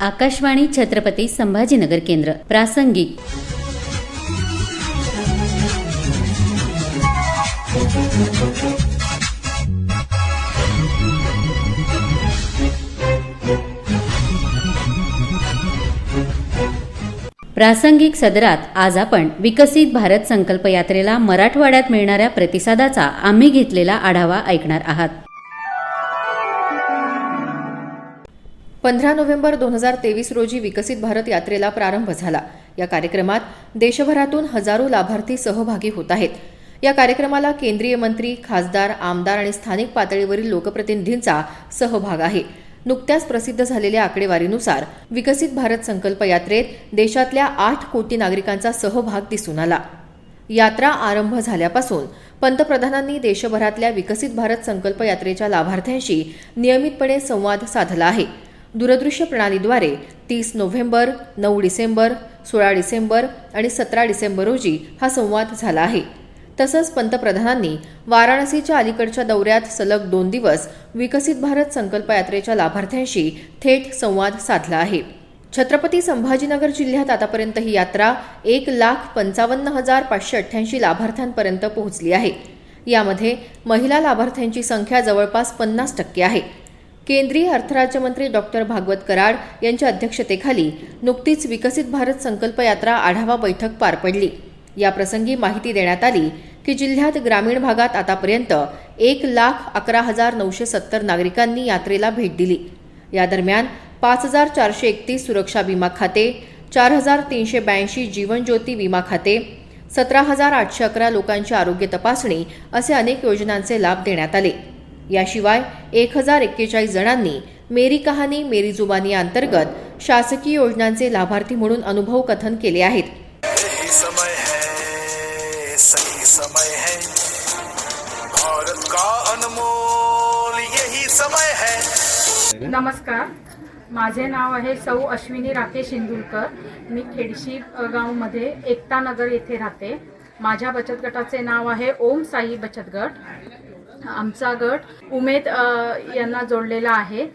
आकाशवाणी छत्रपती संभाजीनगर केंद्र प्रासंगिक. प्रासंगिक सदरात आज आपण विकसित भारत संकल्प यात्रेला मराठवाड्यात मिळणाऱ्या प्रतिसादाचा आम्ही घेतलेला आढावा ऐकणार आहात. पंधरा नोव्हेंबर दोन हजार तेवीस रोजी विकसित भारत यात्रेला प्रारंभ झाला. या कार्यक्रमात देशभरातून हजारो लाभार्थी सहभागी होत आहेत. या कार्यक्रमाला केंद्रीय मंत्री खासदार आमदार आणि स्थानिक पातळीवरील लोकप्रतिनिधींचा सहभाग आहे. नुकत्याच प्रसिद्ध झालेल्या आकडेवारीनुसार विकसित भारत संकल्प यात्रेत देशातल्या आठ कोटी नागरिकांचा सहभाग दिसून आला. यात्रा आरंभ झाल्यापासून पंतप्रधानांनी देशभरातल्या विकसित भारत संकल्प यात्रेच्या लाभार्थ्यांशी नियमितपणे संवाद साधला आहे. दूरदृश्य प्रणालीद्वारे तीस नोव्हेंबर नऊ डिसेंबर सोळा डिसेंबर आणि सतरा डिसेंबर रोजी हा संवाद झाला आहे. तसंच पंतप्रधानांनी वाराणसीच्या अलीकडच्या दौऱ्यात सलग दोन दिवस विकसित भारत संकल्प यात्रेच्या लाभार्थ्यांशी थेट संवाद साधला आहे. छत्रपती संभाजीनगर जिल्ह्यात आतापर्यंत ही यात्रा एक लाख पंचावन्न हजार पाचशे अठ्ठ्याऐंशी लाभार्थ्यांपर्यंत पोहोचली आहे. यामध्ये महिला लाभार्थ्यांची संख्या जवळपास पन्नास टक्के आहे. केंद्रीय अर्थराज्यमंत्री डॉक्टर भागवत कराड यांच्या अध्यक्षतेखाली नुकतीच विकसित भारत संकल्प यात्रा आढावा बैठक पार पडली. या प्रसंगी माहिती देण्यात आली की जिल्ह्यात ग्रामीण भागात आतापर्यंत एक लाख अकरा हजार नऊशे सत्तर नागरिकांनी यात्रेला भेट दिली. या दरम्यान पाच हजार चारशे एकतीस सुरक्षा विमा खाते चार हजार तीनशे ब्याऐंशी जीवन ज्योती विमा खाते सतरा हजार आठशे अकरा लोकांची आरोग्य तपासणी असे अनेक योजनांचे लाभ देण्यात आले. याशिवाय एक हजार एक्केचाळीस जणांनी मेरी कहाणी मेरी जुबानी अंतर्गत शासकीय योजनांचे लाभार्थी म्हणून अनुभव कथन केले आहेत. यही समय है सही समय है। भारत का अनमोल यही समय है। नमस्कार माझे नाव आहे सौ अश्विनी राकेश इंदुलकर मी खेडशी गावमध्ये एकता नगर येथे राहते. माझ्या बचत गटाचे नाव आहे ओम साई बचत गट. आमचा गट उमेद यांना जोडलेला आहे.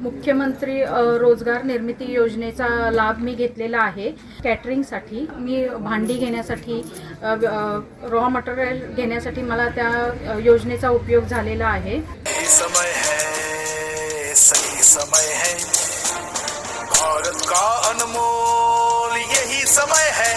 मुख्यमंत्री रोजगार निर्मिती योजनेचा लाभ मी घेतलेला आहे. कॅटरिंगसाठी मी भांडी घेण्यासाठी रॉ मटेरियल घेण्यासाठी मला त्या योजनेचा उपयोग झालेला आहे. समय है सही समय है। भारत का अनमोल यही समय है।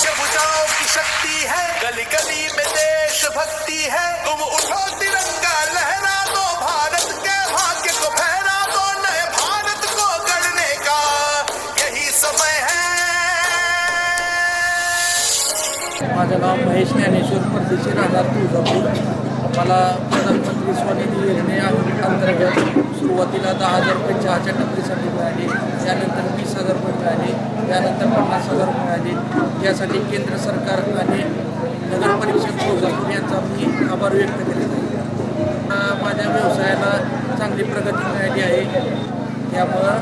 जब जाओ की शक्ति है। गली गली में देश भक्ति है। तुम उठो तिरंगा, लहरा दो भारत के भाग्य को, फहरा दो नए भारत को गढ़ने का। यही समय है। माझं नाव महेश ज्ञानेश्वर, परदेशी राहणार तुळजापूर. मला प्रधानमंत्री स्वनिधी योजने अंतर्गत सुरुवातीला दहा हजार रुपये चहाच्या टपरीसाठी मिळाले त्यानंतर वीस हजार रुपये मिळाले त्यानंतर पन्नास हजार रुपये मिळाले. यासाठी केंद्र सरकार आणि नगर परिषद तुळजापूर यांचा मी आभार व्यक्त केलेला आहे. माझ्या व्यवसायाला चांगली प्रगती मिळाली आहे. त्यामुळं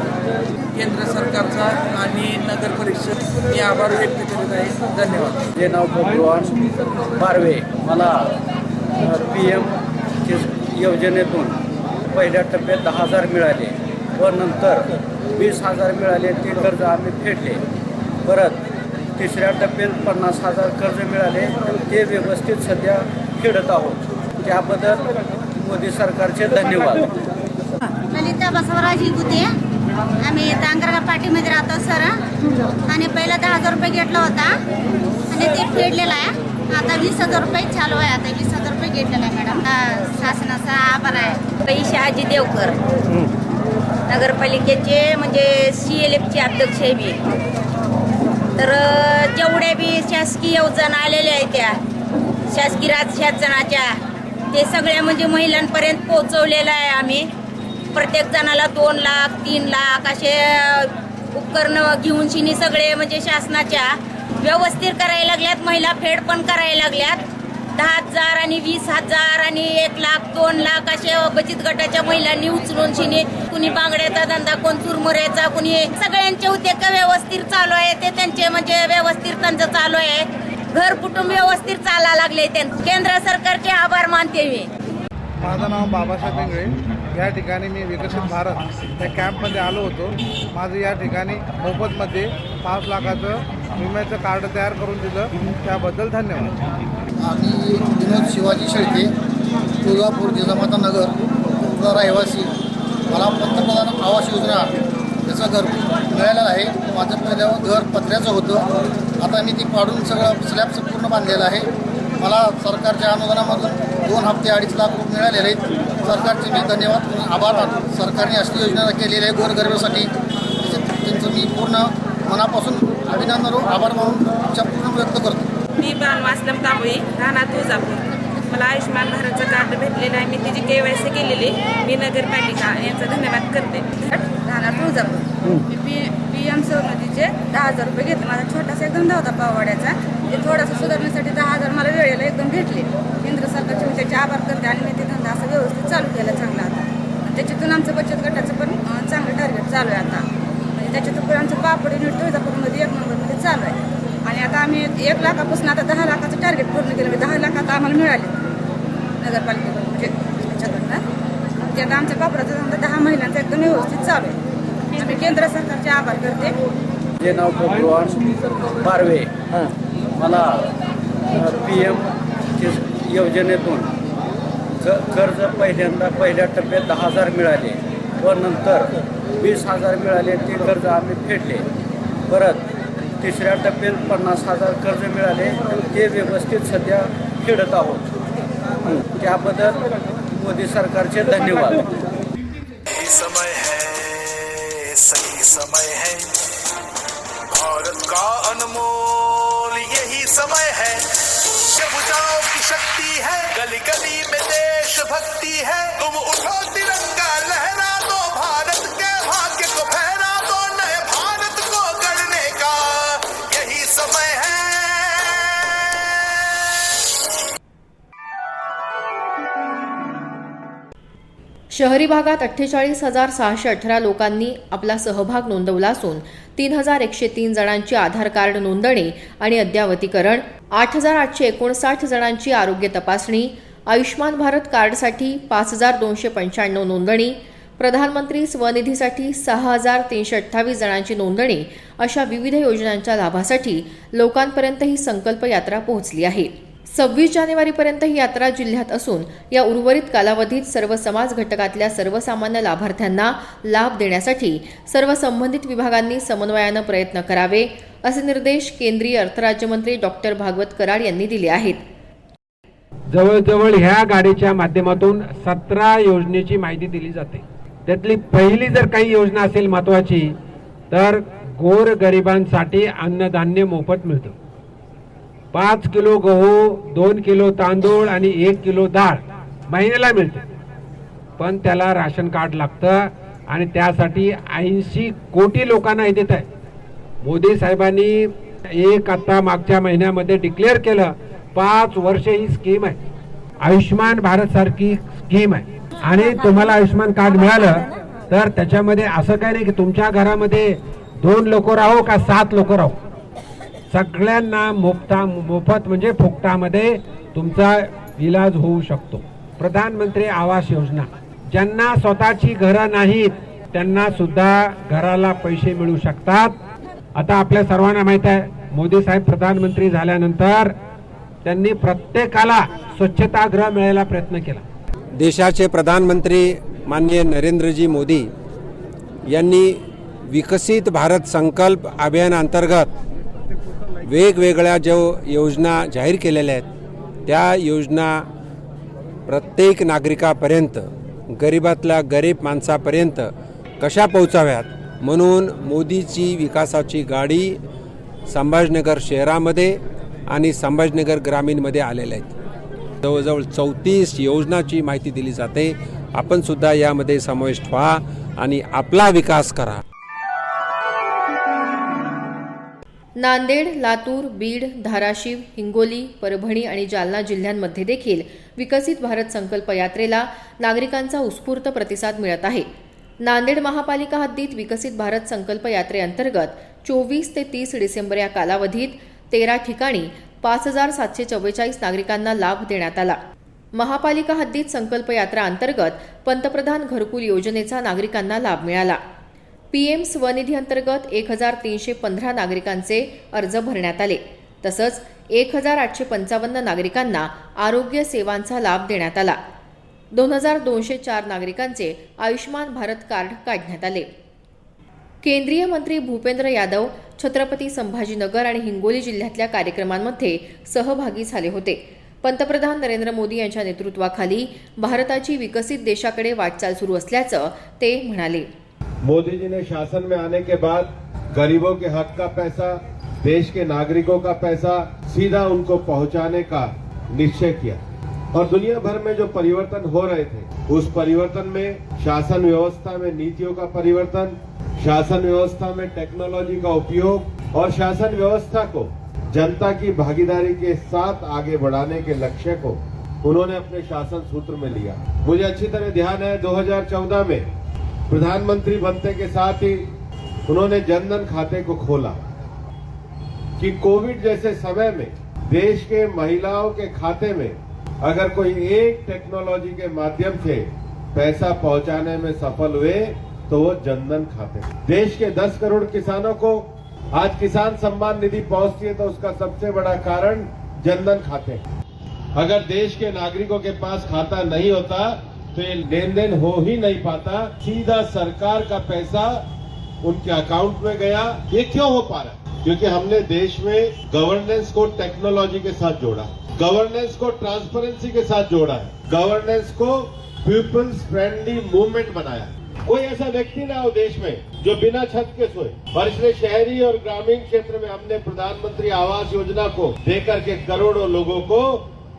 केंद्र सरकारचा आणि नगर परिषद मी आभार व्यक्त करीत आहे. धन्यवाद. जे नाव भगवान बारवे मला पी एम योजनेतून पहिल्या टप्प्यात दहा हजार मिळाले व नंतर वीस हजार मिळाले ते कर्ज आम्ही फेडले. परत तिसऱ्या टप्प्यात पन्नास हजार कर्ज मिळाले ते व्यवस्थित सध्या फेडत आहोत. त्याबद्दल मोदी सरकारचे धन्यवाद. ललिता बसवराज गुते आम्ही तांगरगा पाठीमध्ये राहतो सर. आणि पहिला दहा हजार रुपये घेतला होता. आणि ते फेडलेला आहे. आता वीस हजार रुपये चालू आहे. आता वीस हजार रुपये घेतलेला आहे मॅडम. हा, शासनाचा आभार आहे. पैसे आजी देवकर. नगरपालिकेचे म्हणजे सी एल एफचे अध्यक्ष आहे मी. तर जेवढ्या बी शासकीय योजना आलेल्या आहेत त्या शासकीय राज्याच्या ते सगळ्या म्हणजे महिलांपर्यंत पोहोचवलेलं आहे आम्ही. प्रत्येक जणाला दोन लाख तीन लाख असे उपकरणं घेऊन शिनी सगळे म्हणजे शासनाच्या व्यवस्थित करायला लागल्यात महिला फेड पण करायला लागल्यात. दहा हजार आणि वीस हजार आणि एक लाख दोन लाख असे बचत गटाच्या महिलांनी उचलून शिने. कुणी बांगड्याचा धंदा कोण चुरमुऱ्याचा कुणी सगळ्यांचे उद्योग व्यवस्थित चालू आहे ते त्यांचे म्हणजे व्यवस्थित त्यांचं चालू आहे. घर कुटुंब व्यवस्थित चालायला लागले ते केंद्र सरकारचे आभार मानते मी. माझं नाव बाबासाहेब इंगळे या ठिकाणी मी विकसित भारत या कॅम्पमध्ये आलो होतो. माझं या ठिकाणी मोफतमध्ये पाच लाखाचं विम्याचं कार्ड तयार करून दिलं. त्याबद्दल धन्यवाद. आम्ही विनोद शिवाजी शेळके तुळजापूर जिजामाता नगर तुळजा रहिवासी. मला पंतप्रधान आवास योजना त्याचा घर मिळालेला आहे. माझं पहिलं घर पत्र्याचं होतं. आता मी ती पाडून सगळं स्लॅबचं पूर्ण बांधलेलं आहे. मला सरकारच्या अनुदानामधून दोन हप्ते अडीच लाख रुपये मिळालेले आहेत. सरकारचे मी धन्यवाद आभार मानतो. सरकारने अशी योजना केलेली आहे गोरगरिबासाठी. त्यांचं मी पूर्ण मनापासून अभिनंदन आभार मानून इच्छा पूर्ण व्यक्त करतो. मी बाण वासलम तांबळी राहणार तुळजापूर. मला आयुष्यमान भारतचं कार्ड भेटलेलं आहे. मी तिची के वाय सी केलेली मी नगरपालिका यांचा धन्यवाद करते. राहणार तुळजापूर. मी पी पी एम सवलतीचे दहा हजार रुपये घेतले. माझा छोटासा एक धंदा होता पाववाड्याचा. ते थोडासा सुधारण्यासाठी दहा हजार मला वेळेला एकदम भेटले. केंद्र सरकारचे मी त्याचे आभार करते आणि मी ते धंदा असा व्यवस्थित चालू केला चांगला आता. त्याच्यातून आमचं बचत गटाचं पण चांगलं टार्गेट चालू आहे आता. त्याच्यातून पण आमचं पापड युनिट तुळजापूरमध्ये एक नंबरमध्ये चालू आहे आणि आता आम्ही एक लाखापासून आता दहा लाखाचं टार्गेट पूर्ण केलं. म्हणजे दहा लाख आता आम्हाला मिळाले नगरपालिकेकडून. म्हणजे ह्याच्याकडनं म्हणजे आता आमच्या पापडाचा धंदा दहा महिन्यांचा एकदम व्यवस्थित चालू आहे. आम्ही केंद्र सरकारचे आभार करते. जे नाव भगवान बारवे मला पी एम योजनेतून कर्ज पहिल्यांदा पहिल्या टप्प्यात दहा हजार मिळाले व नंतर वीस हजार मिळाले ते कर्ज आम्ही फेडले. परत तिसऱ्या टप्प्यात पन्नास हजार कर्ज मिळाले. ते व्यवस्थित सध्या फेडत आहोत. त्याबद्दल मोदी सरकारचे धन्यवाद. समय है सही समय है। भारत का अनमोल यही समय है। जब जाओ की शक्ति है गली गली में देश भक्ति है। तुम उठो शहरी भागात अठ्ठेचाळीस हजार सहाशे अठरा लोकांनी आपला सहभाग नोंदवला असून तीन हजार एकशे तीन जणांची आधार कार्ड नोंदणी आणि अद्यावतीकरण आठ हजार आठशे एकोणसाठ जणांची आरोग्य तपासणी आयुष्मान भारत कार्डसाठी पाच हजार दोनशे पंच्याण्णव नोंदणी प्रधानमंत्री स्वनिधीसाठी सहा हजार तीनशे अठ्ठावीस जणांची नोंदणी अशा विविध योजनांच्या लाभासाठी लोकांपर्यंत ही संकल्प यात्रा पोहोचली आहे. सव्वीस जानेवारीपर्यंत ही यात्रा जिल्ह्यात असून या उर्वरित कालावधीत सर्व समाज घटकातल्या सर्वसामान्य लाभार्थ्यांना लाभ देण्यासाठी सर्व संबंधित विभागांनी समन्वयानं प्रयत्न करावे असे निर्देश केंद्रीय अर्थराज्यमंत्री डॉक्टर भागवत कराड यांनी दिले आहेत. जवळजवळ ह्या गाडीच्या माध्यमातून सतरा योजनेची माहिती दिली जाते. त्यातली पहिली जर काही योजना असेल महत्वाची तर गोर गरिबांसाठी अन्नधान्य मोफत मिळतं. पाच किलो गहू दोन किलो तांदूळ आणि एक किलो डाळ महिन्याला मिळते. पण त्याला राशन कार्ड लागतं आणि त्यासाठी ऐंशी कोटी लोकांना हे देत आहे. मोदी साहेबांनी एक आता मागच्या महिन्यामध्ये डिक्लेअर केलं पाच वर्ष ही स्कीम आहे. आयुष्मान भारत सारखी स्कीम आहे. आणि तुम्हाला आयुष्मान कार्ड मिळालं तर त्याच्यामध्ये असं काही नाही की तुमच्या घरामध्ये दोन लोक राहो का सात लोक राहो? सगळ्यांना मोफता मोफत म्हणजे फुकटामध्ये तुमचा इलाज होऊ शकतो. प्रधानमंत्री आवास योजना. ज्यांना स्वतःची घरं नाहीत त्यांना सुद्धा घराला पैसे मिळू शकतात. आता आपल्या सर्वांना माहीत आहे मोदी साहेब प्रधानमंत्री झाल्यानंतर त्यांनी प्रत्येकाला स्वच्छतागृह मिळायला प्रयत्न केला. देशाचे प्रधानमंत्री माननीय नरेंद्रजी मोदी यांनी विकसित भारत संकल्प अभियानांतर्गत वेगवेगळ्या जो योजना जाहीर केलेल्या आहेत त्या योजना प्रत्येक नागरिकापर्यंत गरिबातल्या गरीब माणसापर्यंत कशा पोहोचाव्यात? म्हणून मोदीची विकासाची गाडी संभाजीनगर शहरामध्ये आणि संभाजीनगर ग्रामीणमध्ये आलेल्या आहेत. जवळजवळ चौतीस योजनाची माहिती दिली जाते. आपण सुद्धा यामध्ये समाविष्ट व्हा आणि आपला विकास करा. नांदेड लातूर बीड धाराशिव हिंगोली परभणी आणि जालना जिल्ह्यांमध्ये देखील विकसित भारत संकल्प यात्रेला नागरिकांचा उत्स्फूर्त प्रतिसाद मिळत आहे. नांदेड महापालिका हद्दीत विकसित भारत संकल्प यात्रेअंतर्गत चोवीस ते तीस डिसेंबर या कालावधीत तेरा ठिकाणी पाच हजार सातशे चव्वेचाळीस नागरिकांना लाभ देण्यात आला. महापालिका हद्दीत संकल्प यात्रा अंतर्गत पंतप्रधान घरकुल योजनेचा नागरिकांना लाभ मिळाला. पीएम स्वनिधी अंतर्गत एक हजार तीनशे पंधरा नागरिकांचे अर्ज भरण्यात आले. तसंच एक हजार आठशे पंचावन्न नागरिकांना आरोग्य सेवांचा लाभ देण्यात आला. दोन हजार दोनशे चार नागरिकांचे आयुष्यमान भारत कार्ड काढण्यात आले. केंद्रीय मंत्री भूपेंद्र यादव छत्रपती संभाजीनगर आणि हिंगोली जिल्ह्यातल्या कार्यक्रमांमध्ये सहभागी झाले होते. पंतप्रधान नरेंद्र मोदी यांच्या नेतृत्वाखाली भारताची विकसित देशाकडे वाटचाल सुरू असल्याचं ते म्हणाले. मोदी जी ने शासन में आने के बाद गरीबों के हक का पैसा, देश के नागरिकों का पैसा सीधा उनको पहुँचाने का निश्चय किया। और दुनिया भर में जो परिवर्तन हो रहे थे, उस परिवर्तन में शासन व्यवस्था में नीतियों का परिवर्तन, शासन व्यवस्था में टेक्नोलॉजी का उपयोग और शासन व्यवस्था को, जनता की भागीदारी के साथ आगे बढ़ाने के लक्ष्य को उन्होंने अपने शासन सूत्र में लिया। मुझे अच्छी तरह ध्यान है 2014 में प्रधानमंत्री बनते के साथ ही उन्होंने जनधन खाते को खोला कि कोविड जैसे समय में देश के महिलाओं के खाते में अगर कोई एक टेक्नोलॉजी के माध्यम से पैसा पहुँचाने में सफल हुए तो वो जनधन खाते देश के 10 करोड़ किसानों को आज किसान सम्मान निधि पहुँचती है तो उसका सबसे बड़ा कारण जनधन खाते अगर देश के नागरिकों के पास खाता नहीं होता तो ये लेन देन हो ही नहीं पाता। सीधा सरकार का पैसा उनके अकाउंट में गया। ये क्यों हो पा रहा है? क्योंकि हमने देश में गवर्नेंस को टेक्नोलॉजी के साथ जोड़ा गवर्नेंस को ट्रांसपेरेंसी के साथ जोड़ा है। गवर्नेंस को पीपल्स फ्रेंडली मूवमेंट बनाया कोई ऐसा व्यक्ति ना हो देश में जो बिना छत के सोए। और शहरी और ग्रामीण क्षेत्र में हमने प्रधानमंत्री आवास योजना को देकर के करोड़ों लोगों को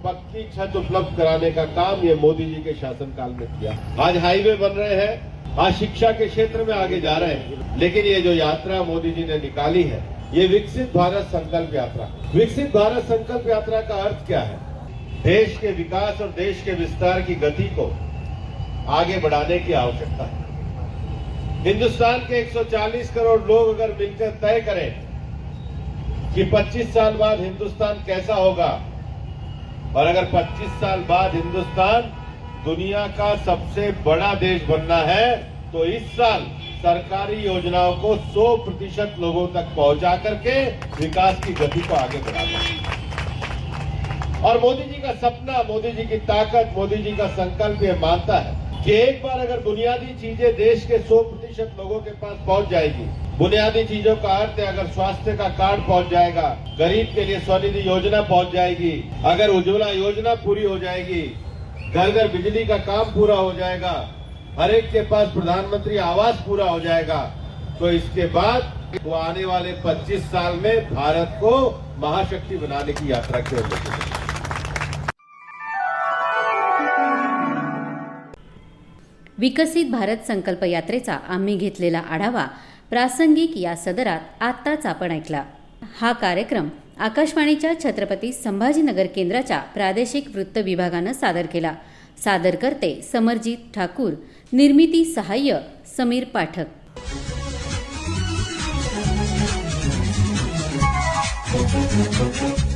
पक्की छत उपलब्ध कराने का काम ये मोदी जी के शासनकाल में किया। आज हाईवे बन रहे हैं, आज शिक्षा के क्षेत्र में आगे जा रहे हैं। लेकिन ये जो यात्रा मोदी जी ने निकाली है, ये विकसित भारत संकल्प यात्रा। विकसित भारत संकल्प यात्रा का अर्थ क्या है? देश के विकास और देश के विस्तार की गति को आगे बढ़ाने की आवश्यकता है। हिंदुस्तान के 140 करोड़ लोग अगर मिलकर तय करें कि 25 साल बाद हिंदुस्तान कैसा होगा और अगर 25 साल बाद हिंदुस्तान दुनिया का सबसे बड़ा देश बनना है तो इस साल सरकारी योजनाओं को 100 प्रतिशत लोगों तक पहुँचा करके विकास की गति को आगे बढ़ाना और मोदी जी का सपना, मोदी जी की ताकत, मोदी जी का संकल्प ये मानता है कि एक बार अगर बुनियादी चीज़ें देश के 100 प्रतिशत लोगों के पास पहुँच जाएगी। बुनियादी चीज़ों का अर्थ है, अगर स्वास्थ्य का कार्ड पहुँच जाएगा, गरीब के लिए स्वनिधि योजना पहुँच जाएगी। अगर उज्ज्वला योजना पूरी हो जाएगी घर घर बिजली का काम पूरा हो जाएगा, हर एक के पास प्रधानमंत्री आवास पूरा हो जाएगा तो इसके बाद वो आने वाले 25 साल में भारत को महाशक्ति बनाने की यात्रा की ओर विकसित भारत संकल्प यात्रेचा आम्ही घेतलेला आढावा प्रासंगिक या सदरात आत्ताच आपण ऐकला हा कार्यक्रम आकाशवाणीच्या छत्रपती संभाजीनगर केंद्राच्या प्रादेशिक वृत्त विभागानं सादर केला सादरकर्ते समरजीत समरजित ठाकूर निर्मिती सहाय्य समीर पाठक Thank you.